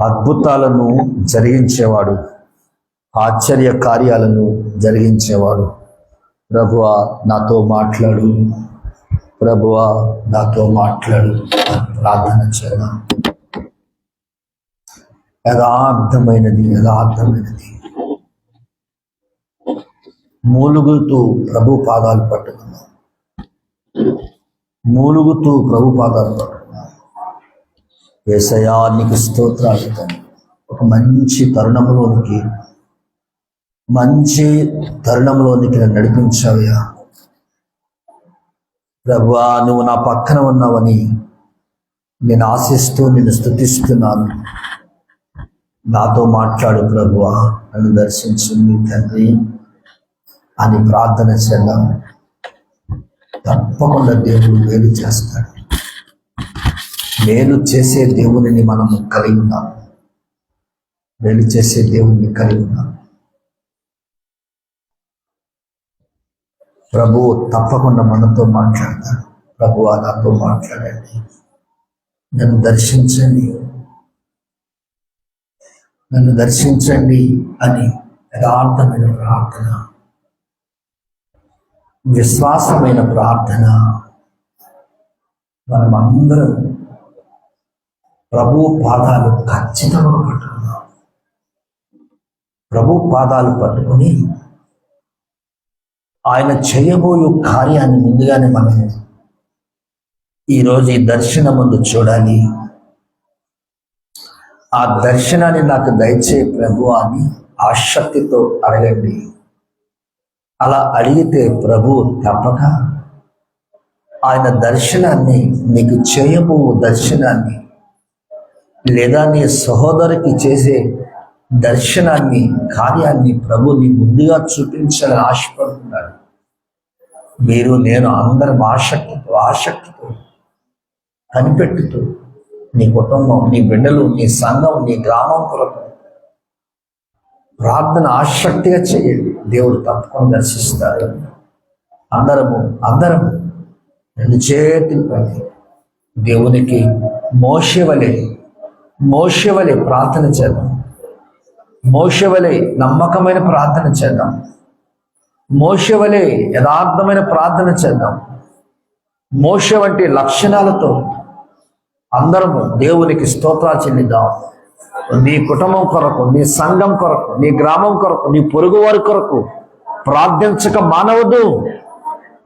అద్భుతాలను జరిగించేవాడు ఆశ్చర్య కార్యాలను జరిగించేవాడు. ప్రభువ నాతో మాట్లాడు. ప్రభువ నాతో మాట్లాడు ప్రార్థన చేద్దాం. యథార్థమైనది యథార్థమైనది. మూలుగుతూ ప్రభు పాదాలు పట్టుకున్నాం. మూలుగుతూ ప్రభు పాదాలు పట్టుకున్నాం. ఏసయా నీకు స్తోత్రాలు తండ్రి. ఒక మంచి తరుణంలోనికి మంచి తరుణంలోనికి నన్ను నడిపించావయ్యా. ప్రభువా నువ్వు నా పక్కన ఉన్నావని నేను ఆశిస్తూ నిన్ను స్థుతిస్తున్నాను. నాతో మాట్లాడు ప్రభువా నన్ను దర్శించింది తండ్రి అని ప్రార్థన చేద్దాం. తప్పకుండా దేవుడు మేలు చేస్తాడు. మేలు చేసే దేవునిని మనం కలిగి ఉన్నాం మేలు చేసే దేవుణ్ణి కలిగి ఉన్నాం ప్రభు తప్పకుండా మనతో మాట్లాడతాడు. ప్రభు నాతో మాట్లాడండి. నన్ను దర్శించండి. నన్ను దర్శించండి అని యథార్థమైన ప్రార్థన. విశ్వాసమైన ప్రార్థన. మనం అందరం ప్రభు పాదాలు ఖచ్చితంగా పట్టుకున్నాం ప్రభు పాదాలు పట్టుకుని ఆయన చేయబోయే కార్యాన్ని ముందుగానే మనం ఈరోజు ఈ దర్శనం ముందు చూడాలి. ఆ దర్శనాన్ని నాకు దయచే ప్రభు అని ఆసక్తితో అడగండి. అలా అడిగితే ప్రభు తప్పక ఆయన దర్శనాన్ని మీకు చేయబో దర్శనాన్ని లేదా నీ సహోదరికి చేసే దర్శనాన్ని కార్యాన్ని ప్రభు నీ ముందుగా చూపించాలని ఆశపడుతున్నాడు. మీరు నేను అందరం ఆసక్తితో ఆసక్తితో కనిపెట్టుతూ నీ కుటుంబం నీ బిడ్డలు నీ సంఘం నీ గ్రామం కొరకు ప్రార్థన ఆసక్తిగా చేయండి. దేవుడు తప్పకుండా దర్శిస్తారు అందరము అందరము రెండు చేతులు పని దేవునికి మోషవలే మోషవలి ప్రార్థన చేద్దాం. మోషవలి నమ్మకమైన ప్రార్థన చేద్దాం. మోషవలి యథార్థమైన ప్రార్థన చేద్దాం. మోష వంటి లక్షణాలతో అందరము దేవునికి స్తోత్రాలు చెల్లిద్దాం. నీ కుటుంబం కొరకు నీ సంఘం కొరకు నీ గ్రామం కొరకు నీ పొరుగు వారి కొరకు ప్రార్థించక మానవదు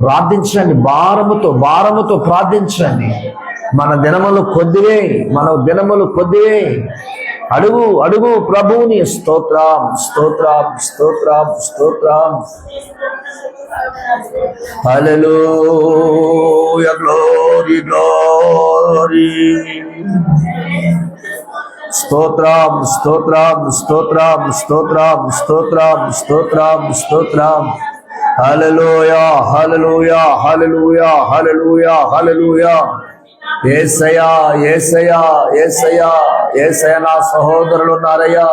ప్రార్థించండి భారముతో భారముతో ప్రార్థించండి. మన దినములు కొద్దివే మన దినములు కొద్దివే. అడుగు అడుగు ప్రభువుని స్తోత్రం స్తోత్రం స్తోత్రం స్తోత్రం. Hallelujah, glory, glory. స్తోత్రం స్తోత్రం స్తోత్రం స్తోత్రం స్తోత్రం స్తోత్రం స్తోత్రం. హలలోయా హలలోయా హల్లెలూయా హల్లెలూయా హల్లెలూయా. ఏసయా ఏసయా ఏసయా ఏసయ నా సహోదరులు ఉన్నారయ్యా.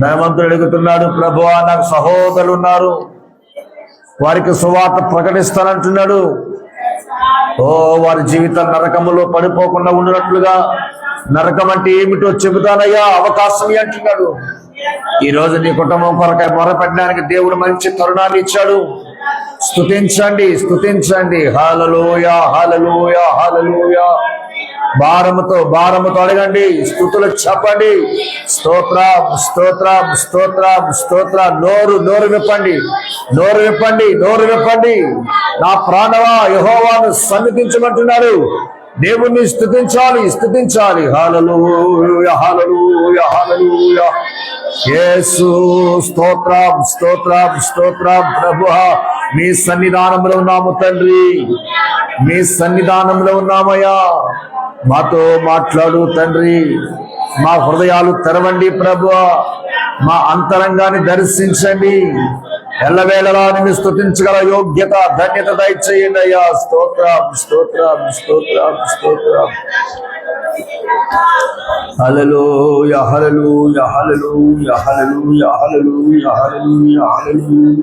ధనవంతుడు అడుగుతున్నాడు ప్రభువా నాకు సహోదరులు ఉన్నారు. వారికి సువార్త ప్రకటిస్తానంటున్నాడు. ఓ వారి జీవితం నరకములో పడిపోకుండా ఉండినట్లుగా. నరకం అంటే ఏమిటో చెబుతానయ్యా అవకాశం అంటున్నాడు ఈ రోజు నీ కుటుంబం కొరకై మొరపెట్టడానికి దేవుడు మంచి తరుణాన్ని ఇచ్చాడు. స్థుతించండి స్థుతించండి హాలలోయ హాలలోయ హాలలోయ. భారముతో భారముతో అడగండి. స్థుతులు చెప్పండి. స్తోత్ర స్తోత్ర స్తోత్ర స్తోత్ర. నోరు నోరు విప్పండి. నోరు విప్పండి నోరు విప్పండి. నా ప్రాణవా యహోవాను సన్నిధించమంటున్నాడు. దేవుణ్ణి స్థుతించాలి స్థుతించాలి హాలలు హాలలు హాలలు యేసు స్తోత్రం స్తోత్రం స్తోత్రం. ప్రభు మీ సన్నిధానంలో ఉన్నాము తండ్రి. మీ సన్నిధానంలో ఉన్నామయ్యా. మాతో మాట్లాడు తండ్రి. మా హృదయాలు తెరవండి ప్రభు. మా అంతరంగాన్ని దర్శించండి. ఎల్లవేళలా నిన్ను స్థుతించగల యోగ్యత ధన్యత దయచేయండి అయ్యా. స్తోత్రం స్తోత్రం స్తోత్రం స్తోత్రం. హల్లెలూయ యహలలు హల్లెలూయ హల్లెలూయ హల్లెలూయ హల్లెలూయ.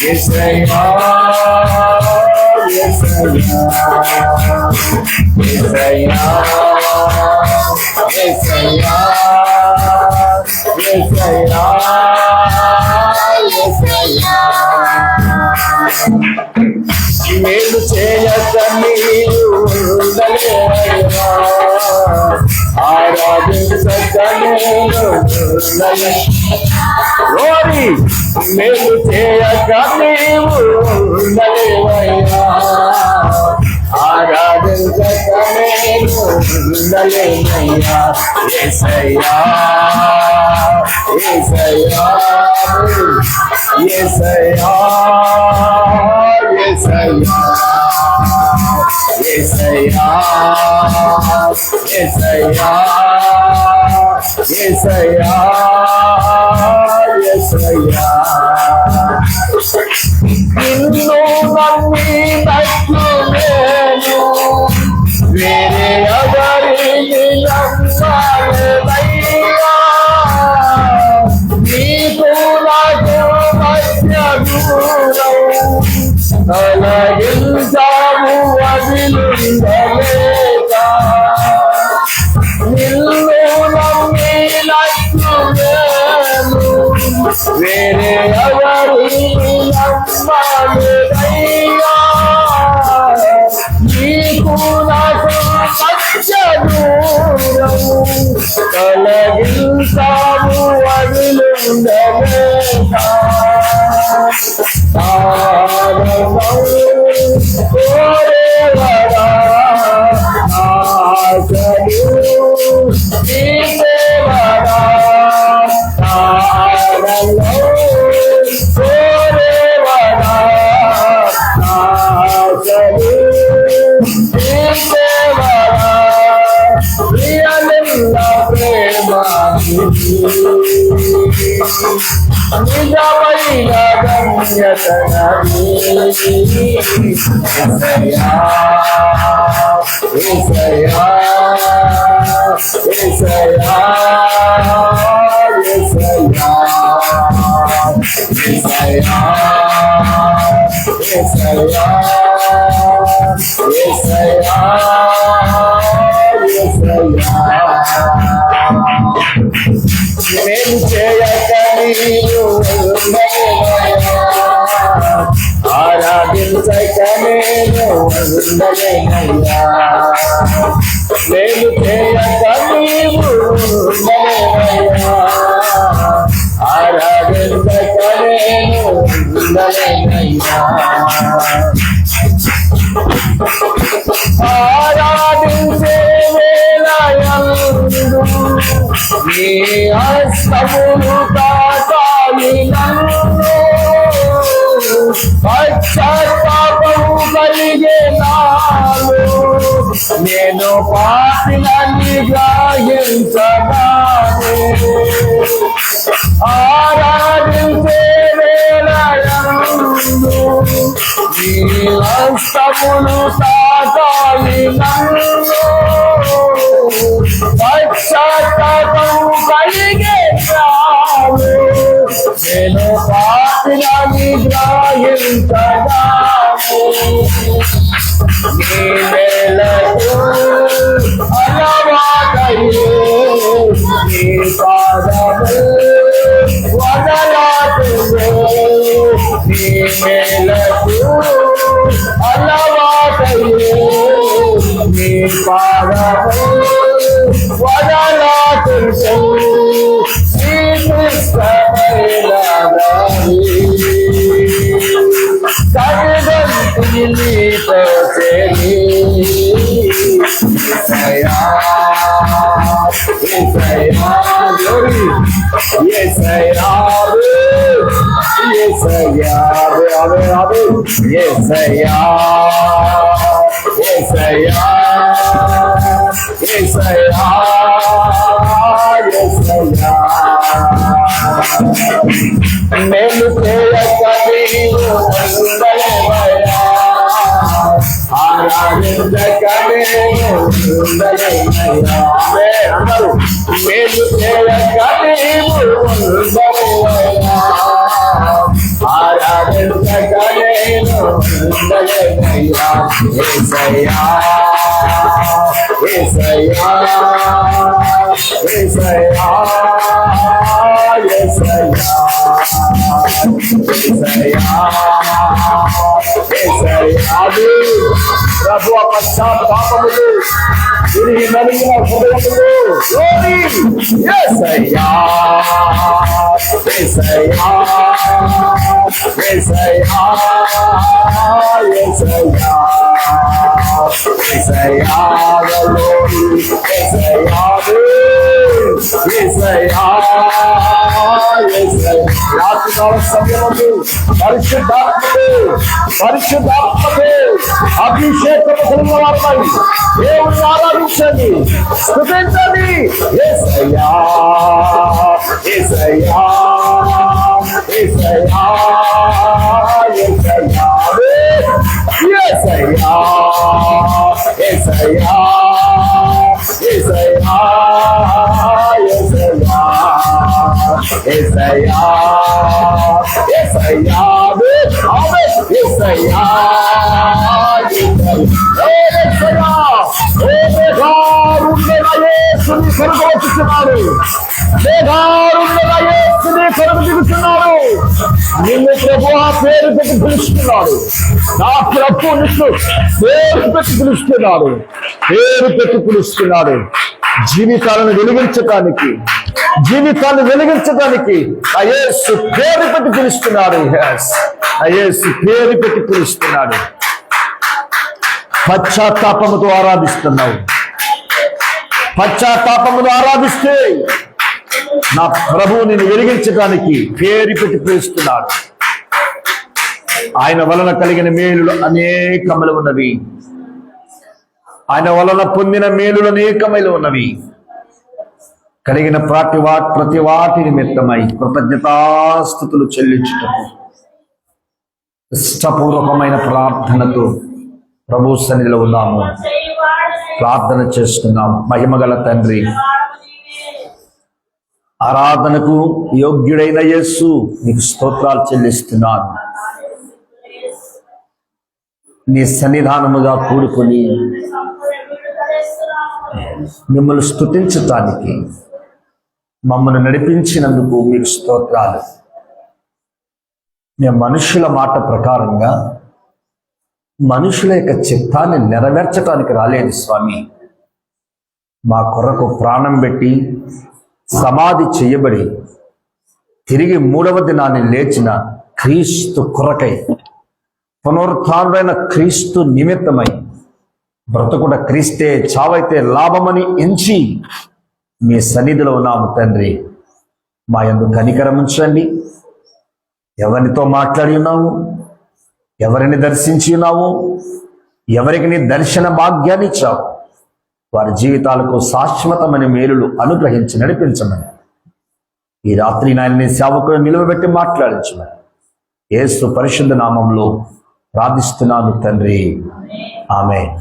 Yes, I am. Yes, I am. Yes, I am. Yes, I am. Yes, I am. Yes, I am. మేలు చేయతని ఓరి మేలు చేయక నీవు ఆరాధించక నేను ఉండలేనయ్యా ఏసయ్యా ఏసయ్యా ఏసయ్యా ఏసయ్యా ఏసయ్యా ఏసయ్యా say, When they are, where they are, Yes, I am. ఉండలేనయ్యా నేను చేయక నీవు ఉండలేవయ్యా. ఆరాధించక నేను ఉండలేనయ్యా ఆరాధించే వేళయందు నీ హస్తములు దినాలు నేను పాపిలని గాయించగానే ఆరాధించే వేళయందు నీ హస్తములు తాకాలి నన్ను పశ్చాత్తాపం కలిగే నేను పాపిలని గ్రహించగానే ஏசையா ஏசையா ஏசையா ஏசையா மேலு பேய கவியோ மந்தலையா ఆనంద కవేందరు మేలు చేయ కవేము నేను ఉండలేవయ్యా ఏసయ్యా ఏసయ్యా ఏసయ్యా పశ్చాత్తాపములు తిరిగి నలిగిన హృదయములు ఏసయ్యా ఏసయ్యా ఏసయ్యా ఏసయ్యా ఏసయ్యా ఏసయ్యా ప్రాతకాల సమయములు పరిశుద్ధాత్మలు పరిశుద్ధాత్మలు అభిషేకం కుమ్మవారమై దేవుని ఆరాధించండి స్థుతించండి ఏసయ్యా ఏసయ్యా ఏసయ్యా నిన్ను ప్రభు ఆ పేరు పెట్టి పిలుస్తున్నాడు. నా ప్రభు నిన్ను పేరు పెట్టి పిలుస్తున్నాడు. పేరు పెట్టి పిలుస్తున్నాడు. జీవితాలను వెలిగించటానికి జీవితాన్ని వెలిగించడానికి అయేసు పేరు పెట్టి పిలుస్తున్నాడు. అయేసు పేరు పెట్టి పిలుస్తున్నాడు. పశ్చాత్తాపముతో ఆరాధిస్తున్నావు. పశ్చాత్తాపమును ఆరాధిస్తే నా ప్రభువు నిన్ను వెలిగించడానికి పేరు పెట్టి పిలుస్తున్నాడు. ఆయన వలన కలిగిన మేలులు అనేకములు ఉన్నవి. ఆయన వలన పొందిన మేలులు అనేకములు ఉన్నవి. కలిగిన ప్రతి వా ప్రతి వాటి నిమిత్తమై కృతజ్ఞతాస్థుతులు చెల్లించుటకు ఇష్టపూర్వకమైన ప్రార్థనతో ప్రభు సన్నిధిలో ఉన్నాము. ప్రార్థన చేస్తున్నాం. మహిమగల తండ్రి ఆరాధనకు యోగ్యుడైన యేసు నీకు స్తోత్రాలు చెల్లిస్తున్నాను. నీ సన్నిధానముగా కూడుకొని మిమ్మల్ని స్థుతించటానికి మమ్మల్ని నడిపించినందుకు మీకు స్తోత్రాలు. మేము మనుషుల మాట ప్రకారంగా మనుషుల యొక్క చిత్తాన్ని నెరవేర్చడానికి రాలేదు స్వామి. మా కొరకు ప్రాణం పెట్టి సమాధి చేయబడి తిరిగి మూడవ దినాన్ని లేచిన క్రీస్తు కొరకై పునరుత్డైన క్రీస్తు నిమిత్తమై బ్రతుకుడ క్రీస్తే చావైతే లాభమని ఎంచి మీ సన్నిధిలో ఉన్నాము తండ్రి. మా యందు కనికరముంచండి ఎవరితో మాట్లాడి ఉన్నావు? ఎవరిని దర్శించి ఉన్నావు? ఎవరికి నీ దర్శన భాగ్యాన్ని ఇచ్చావు? వారి జీవితాలకు శాశ్వతమైన మేలులు అనుగ్రహించి నడిపించమని. ఈ రాత్రి నాయనని సేవకుడు నిలువబెట్టి మాట్లాడించమని. ఏసు పరిశుద్ధ నామంలో ప్రార్థిస్తున్నాను తండ్రి. ఆమె